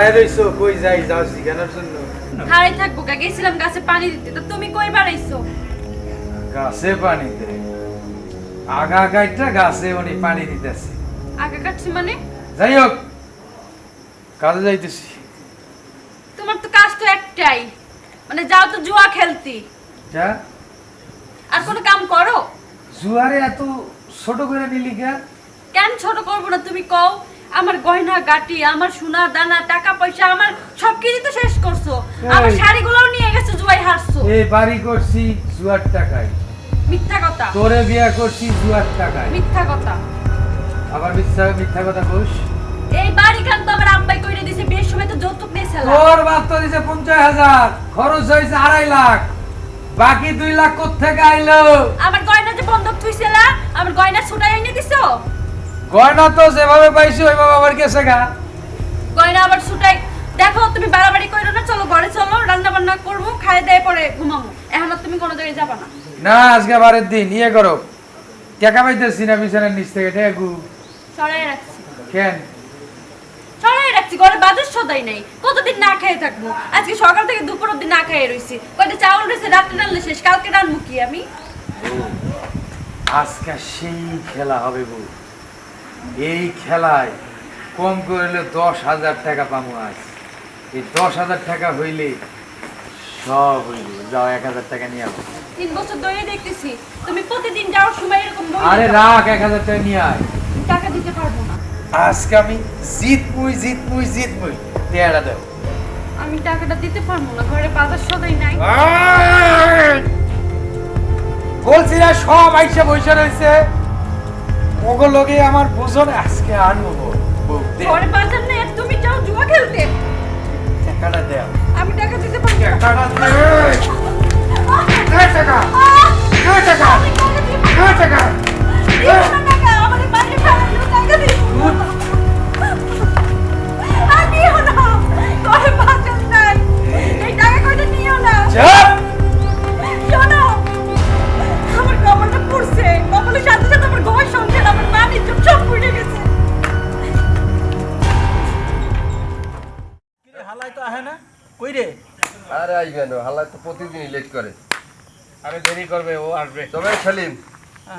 দাঁড়ায় রইছো কই যাই যাও জিজ্ঞানার জন্য। হারাই থাকব কা গেছিলাম গাছে পানি দিতে তো তুমি কই বাড়াইছো? গাছে পানি দেয় আগা গাইটা গাছে উনি পানি দিতেছে। আগা কাটছি মানে? যাই হোক কাজে যাইতেছি। তোমার তো কাজ তো একটাই মানে যাও তো জুয়া খেলতি। যা। আর কোনো কাম করো? জুয়ারে এত ছোট করে নিলি কেন ছোট করব না তুমি কও। আমার গয়না গাটি আমার সোনা দানা টাকা পয়সা আমার সব কিছু তো শেষ করছ। আমার। শাড়িগুলোও নিয়ে গেছো জুয়াই হারছো। এই বাড়ি করছি জুয়ার টাকায়। মিথ্যা কথা। তোরে বিয়া করছি জুয়ার টাকায়। মিথ্যা কথা। আবার মিথ্যা মিথ্যা কথা কোস এই বাড়ি খান তো আমার আব্বাই কইরে দিছে বিয়ের সময় তো যৌতুক নিয়েছিল তোর বাপ তো দিছে পঞ্চাশ হাজার খরচ হয়েছে আড়াই লাখ। বাকি দুই লাখ কোথেকে আইলো? আমার গয়না যে বন্ধক থুইছিল আমার গয়না ছুটাই এনে দিছো? গয়না তো যেভাবে পাইছি ওইভাবে আবার গেছে গা। গয়না আবার ছুটাই। দেখো তুমি বাড়াবাড়ি কইরো না চলো ঘরে চলো রান্না বান্না করব খাই দেয় পরে ঘুমাবো এখন আর তুমি কোনো জায়গায় যাবা না। না আজকে বারের দিন ইয়ে করো। টাকা পাইতেছি না বিছানার নিচ থেকে ঠেকু সরাই রাখছি। কেন? সরাই রাখছি ঘরে বাজার সদাই নাই। কতদিন না খেয়ে থাকব? আজকে সকাল থেকে দুপুর অব্দি না খেয়ে রইছি। কয়টা চাউল রয়েছে রাত্রে রান্না শেষ। কালকে রান্নু কি আমি? আজকে সেই খেলা হবে বউ। এই খেলায় কম করলে দশ হাজার টাকা পাবো আজ। এই দশ হাজার টাকা হইলে সব হইল। যাও এক হাজার টাকা নিয়ে আসো তিন বছর ধরে দেখতেছি তুমি প্রতিদিন যাওয়ার সময় এরকম আরে রাখ এক হাজার টাকা নিয়ে আয়। টাকা দিতে পারব না। আজকে আমি জিত মুই জিত মুই জিত দেয়াটা দেও। আমি টাকাটা দিতে পারব না ঘরে বাজার সদাই নাই। বলছি না সব আইসা বৈশা রয়েছে। ওগো লগে আমার বোঝো না আজকে আনব। ঘরে বাজার আর তুমি যাও জুয়া খেলতে। টাকাটা দেও। আমি টাকা দিতে পারব না। টাকাটা দে। টাকা। টাকা। টাকা। টাকা না তো প্রতিদিনই লেট করে। আরে দেরি করবে ও আসবে। তবে সেলিম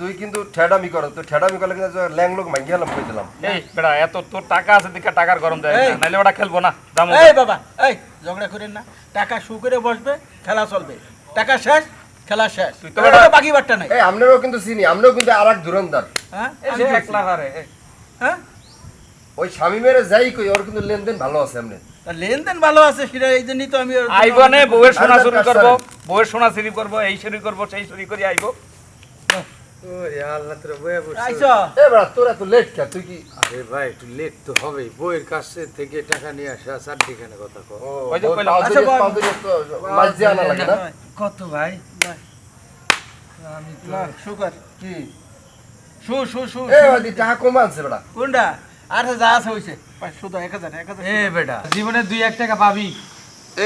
তুই কিন্তু ঠেডামি করো। তুই ঠেডামি করলে কিন্তু ল্যাং লোক কই দিলাম এই বেটা এত তোর টাকা আছে দিকে টাকার গরম দেয় নাইলে ওটা খেলব না। দাম এই বাবা এই ঝগড়া করেন না। টাকা শু করে বসবে খেলা চলবে। টাকা শেষ খেলা শেষ। তুই তো বাকি বাট্টা নাই। এই আমরাও কিন্তু চিনি আমরাও কিন্তু আর এক ধুরন্দার হ্যাঁ এই। একলা হারে হ্যাঁ? ওই স্বামী মেরে যাই কই ওর কিন্তু লেনদেন ভালো আছে এমনি। তা লেনদেন ভালো আছে সেটা এই জন্যই তো আমি আইবনে বউয়ের সোনা চুরি তার করব বউয়ের সোনা চুরি করব এই চুরি করব সেই চুরি করে আইবো। ওরে আল্লাহ তোরা বইয়া পড়ছিস। আইসো এ বেড়া তোর এত লেট কে তুই কি? আরে ভাই একটু লেট তো হবেই। বইয়ের কাছে থেকে টাকা নিয়ে আসা চারটিখানে কথা কও। ওই যে তোর কইলাম, পাউডারি- আচ্ছা, বল। পাউডারি তো মাঝে আনা লাগে না? কত ভাই? ভাই। আমি তো শুকর। কি? শু শু শু। টাকা কম আনছে বেড়া। কোনটা? আর যা আছে হইছে। তো জীবনে দুই এক টাকা পাবি।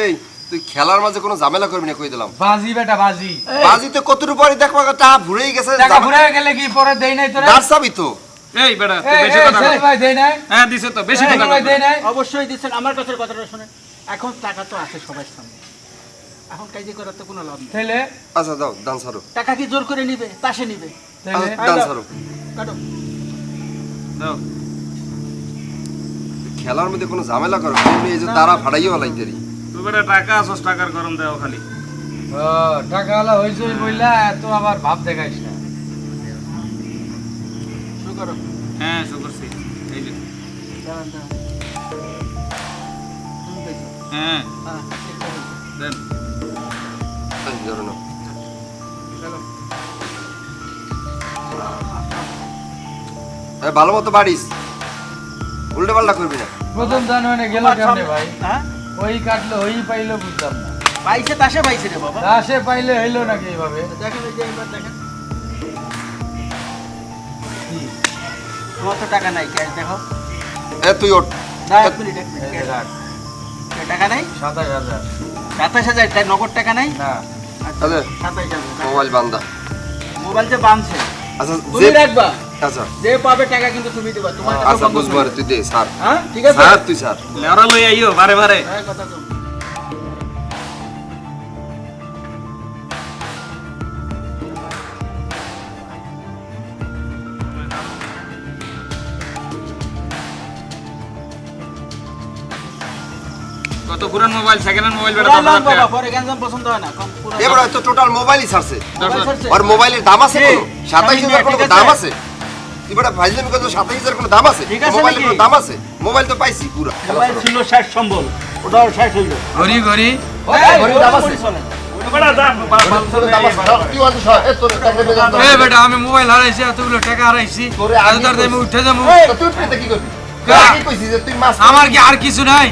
এই তুই খেলার মাঝে কোনো ঝামেলা করবি না কই দিলাম। বাজি বেটা বাজি। কতটুকু পরে দেখবা টাকা ভুরেই গেছে টাকা গেলে কি পরে দেই নাই তোরা? চাবি তো। এই বেটা তুই বেশি কথা ভাই দেই নাই? হ্যাঁ দিছে তো বেশি কথা ভাই দেই নাই? অবশ্যই আমার কাছে কথাটা শুনে এখন টাকা তো আছে সবার সামনে। এখন কাজে করার তো কোনো লাভ নেই। তাহলে আচ্ছা দাও দান সারো টাকা কি জোর করে নিবে? তাসে নিবে। তাহলে আচ্ছা, দান সারো কাটো। দাও। খেলার মধ্যে কোনো ঝামেলা করো তুমি এই যে তারা ফাড়াইও লাইতেরি তুই বেটা টাকা আসস টাকার গরম দেও খালি। ও, টাকাওয়ালা হইছে বইলা এত আবার ভাব দেখাইস না। শুরু হ্যাঁ শো করছি। এই যে। হ্যাঁ। হ্যাঁ, দেন। ধরো না ভালো মতো বাড়িস। উল্টে পাল্টা করবি না। প্রথম দান হয়ে গেল কেমনে ভাই? হ্যাঁ? ওই কাটলো ওই পাইলো বুঝলাম না। পাইছে তাসে পাইছে রে বাবা। দাসে পাইলে হইল নাকি এইভাবে? দেখেন এই যে এবার দেখেন। তোমার তো টাকা নাই ক্যাশ দেখো। এ তুই ওঠ। না এক মিনিট এক মিনিট এই যে রাখ, টাকা নাই? সাতাশ হাজার। সাতাশ হাজার তাই নগদ টাকা নাই? না। আচ্ছা, আরে, সাতাশ হাজার। মোবাইল বান্দা। মোবাইল যে বাঁধছে আচ্ছা তুমি রাখবা। আচ্ছা। যে পাবে টাকা কিন্তু তুমি দিবা তোমার আচ্ছা বুঝব নেই। তুই দে স্যার হ্যাঁ ঠিক আছে? স্যার তুই স্যার লেওরা লই আইও বারে বারে। হ্যাঁ কথা তো কত পুরান মোবাইল সেকেন্ড হ্যান্ড মোবাইল বেটা হাজার বাবা, পরে গ্যাঞ্জাম পছন্দ হয় না এবার হয়তো টোটাল মোবাইলই ছাড়ছে। আর মোবাইলের দাম আছে ঠিক। কোনো। দাম আছে? তুই বেটা ফাইজলামি করছ সাতাইশ হাজার কোনো দাম আছে? ঠিক আছে মোবাইলের কোনো দাম আছে? মোবাইল তো পাইছি পুরা। মোবাইল ছিল শেষ সম্বল ওটাও শেষ হইল। ঘড়ি ঘড়ি। দাম আছে? হয়। আমি মোবাইল হারাইছি এতগুলো টাকা হারাইছি। উঠে যাব। তো তুই পেতে কি করবি? কা? তুই কি কইছিস যে তুই মাছ আমার কি আর কিছু নাই?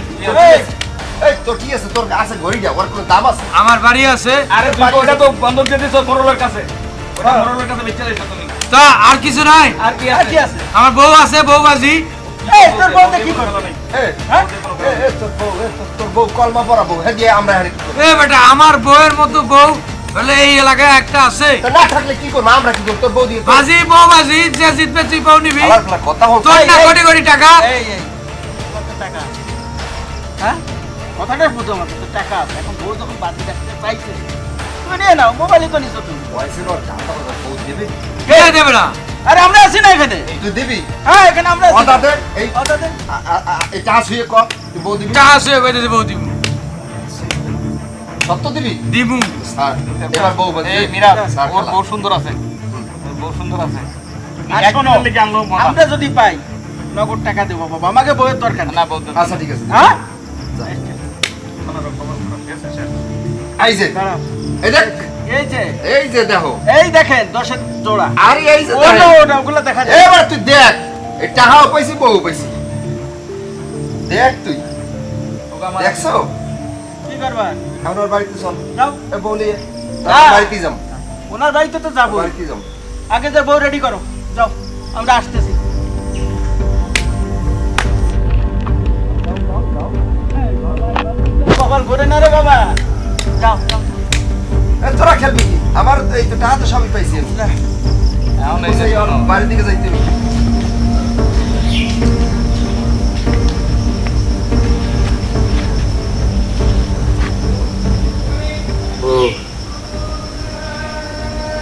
আমার বাড়ি আছে। আরে তুই ওটা তো বন্ধক দিয়ে দিছো মোরলের কাছে। ওটা মোরলের কাছে বেচে দিছো তুমি। তা আর কিছু নাই? আর কি আর কি আছে? আমার বউ আছে বউ বাজি। এই তোর বউতে কি করবে? এ, হ্যাঁ? বউ, আমরা কি করব? বউয়ের মতো বউ বলে এই এলাকায় একটা আছে। না থাকলে কি করব? আমরা কি করব? বউ দিয়ে বাজি বউ বাজি যে জিতবে তুই পাও নিবি। কথা হোক তোর না কোটি কোটি টাকা। টাকা? হ্যাঁ? কথাটা বুঝো আমার টাকা এখন বউ যখন রাখতে পাইছে তুমি নিয়ে নাও মোবাইলই তো নিছো তুমি। বয়সের ওর টাকা পয়সা বউ দিবি। কে দেবে না? আরে আমরা আছি না এখানে। তুই দিবি। হ্যাঁ এখানে আমরা আছি। দে এই কথা দে এই চা শুয়ে কর তুই বউ দিবি। টাকা শুয়ে বউ দিব। সত্য দিবি? দিবু। স্যার এবার বউ বলছে। এই ওর বউ সুন্দর আছে। বউ সুন্দর আছে। আমরা যদি পাই নগদ টাকা দেবো বাবা। আমাকে বইয়ের দরকার না বলতে আচ্ছা ঠিক আছে। হ্যাঁ? দাঁড়াও। এই দেখ। এই যে। এই যে দেখো। এই দেখেন দশের জোড়া। আরে এই যে ওটা ওটা ওগুলো দেখা যায়। এবার তুই দেখ এই টাকাও পাইছি বউ পাইছি। দেখ তুই। দেখছ? কি করবা এখন ওর বাড়িতে চল। যাও। এ বউ নিয়ে বাড়িতে যাম। ওনার বাড়িতে তো যাব বাড়িতে যাম। আগে যে বউ রেডি করো। যাও আমরা আসতেছি। কপাল ঘুরে না রে বাবা। যাও। তোরা খেলবি আমার এই তো টাকা তো সবই পাইছি। এখন বাড়ির দিকে যাইতে।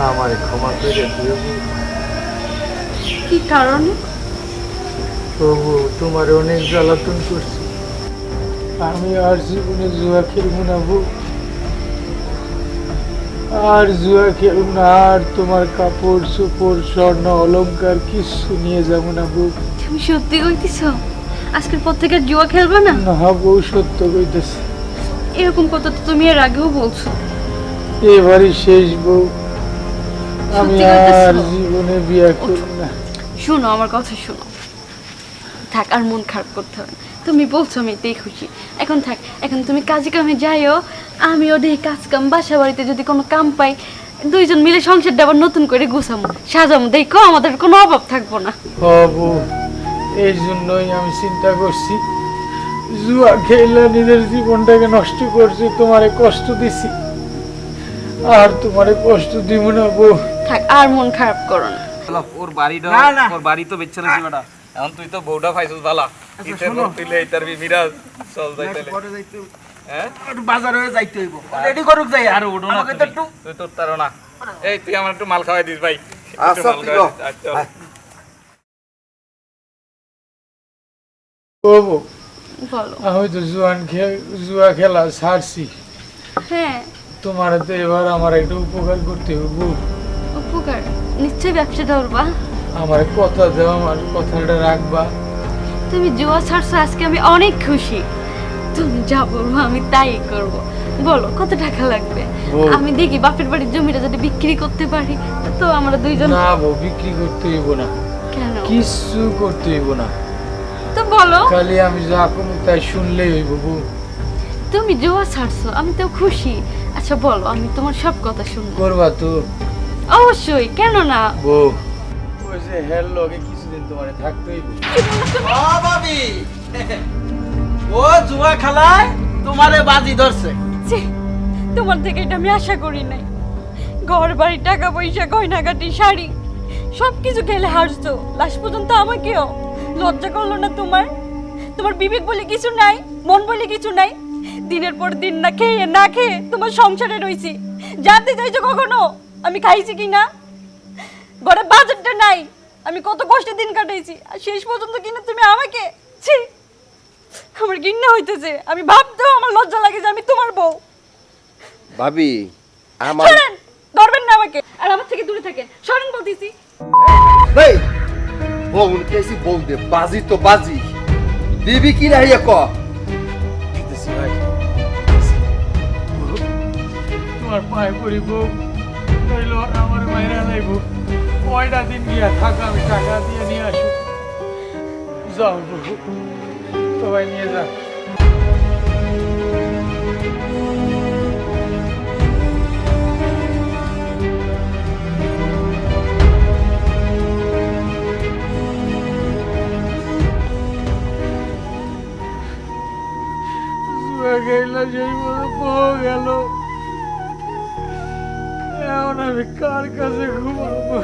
আমার ক্ষমা করে কি কারণে? প্রভু তোমার অনেক জ্বালাতন করছি। আমি আর জীবনে জুয়া খেলব না বউ। আর জুয়া খেলব না আর তোমার কাপড় চোপড় স্বর্ণ অলংকার কিছু নিয়ে যাব না বউ। তুমি সত্যি কইতেছ? আজকের পর থেকে জুয়া খেলবে না? না বউ সত্য কইতেছে। এরকম কথা তো তুমি এর আগেও বলছো। এবারই শেষ বউ। আমি আর জীবনে বিয়ে করব না। শোনো আমার কথা শোনো। থাক আর মন খারাপ করতে হবে না। তুমি বলছো আমি এতেই খুশি। এখন থাক এখন তুমি কাজে কামে যাইও আমিও দেখি কাজ কাম বাসা বাড়িতে যদি কোনো কাম পাই দুইজন মিলে সংসারটা আবার নতুন করে গুছামো সাজামো দেখো আমাদের কোনো অভাব থাকব না। হব এই জন্যই আমি চিন্তা করছি জুয়া খেলা নিজের জীবনটাকে নষ্ট করছি তোমারে কষ্ট দিছি। আর তোমারে কষ্ট দিব না বউ। থাক আর মন খারাপ করো না। ওর বাড়িটা না, না। ওর বাড়ি তো বেচছে না এখন তুই তো বউটা পাইছিস ভালা ইতার বি মিরাজ চল যাই তাইলে পরে যাইতে হ্যাঁ? একটু যাইতে হইব। রেডি করুক যাই। আর না তুই তোর তারো না। এই তুই আমার একটু মাল খাওয়াই দিস ভাই। আচ্ছা, আচ্ছা। আমি তো জুয়ান জুয়া খেলা ছাড়ছি। হ্যাঁ। তোমার তো এবার আমার একটা উপকার করতে হবে। উপকার? নিশ্চয়ই ব্যবসা ধরবা আমার কথা দেওয়া আমার কথাটা রাখবা। তুমি জুয়া ছাড়ছো আজকে আমি অনেক খুশি। তুমি যা বলব আমি তাই করব। বলো কত টাকা লাগবে? আমি দেখি বাপের বাড়ির জমিটা যদি বিক্রি করতে পারি তো আমরা দুইজন না বউ বিক্রি করতে হইব না। কেন? কিছু করতে হইব না। তো বলো। খালি আমি যা কোনো তাই শুনলেই হইব বউ। তুমি জুয়া ছাড়ছো আমি তো খুশি। আচ্ছা বলো আমি তোমার সব কথা শুনব। করবা তো। অবশ্যই কেন না বউ ওই যে হেল লগে কিছুদিন তোমারে থাকতে হইব ও ভাবি। ও জুয়া খেলায় তোমারে বাজি ধরছে। ছি, তোমার থেকে এটা আমি আশা করি নাই। ঘর বাড়ি টাকা পয়সা গয়নাগাটি শাড়ি সব কিছু খেলে হারছো। লাশ পর্যন্ত আমাকেও। লজ্জা করল না তোমার? তোমার বিবেক বলে কিছু নাই মন বলে কিছু নাই। দিনের পর দিন না খেয়ে না খেয়ে তোমার সংসারে রইছি। জানতে চাইছো কখনো আমি খাইছি কি না ঘরে বাজারটা নাই আমি কত কষ্টে দিন কাটাইছি আর শেষ পর্যন্ত কিনা তুমি আমাকে? ছি! আমার ঘৃণা হইতেছে। আমি ভাবতেও আমার লজ্জা লাগে যে আমি তোমার বউ। ভাবি আমার সরেন! ধরবেন না আমাকে। আর আমার থেকে দূরে থাকেন। সরেন বলতেছি। এই বউ কেসি বউ দে বাজি তো বাজি। দিবি কি না ইয়ে ক? দিতেছি ভাই। তোমার পায়ে পড়ি বউ। নইল আমার মায়েরা লাইব। কয়টা দিন গিয়া থাক, আমি টাকা দিয়ে নিয়ে আসো। যাও সবাই নিয়ে যাও। গেলা সেই মতো বউ গেল। এখন আমি কার কাছে ঘুমাবো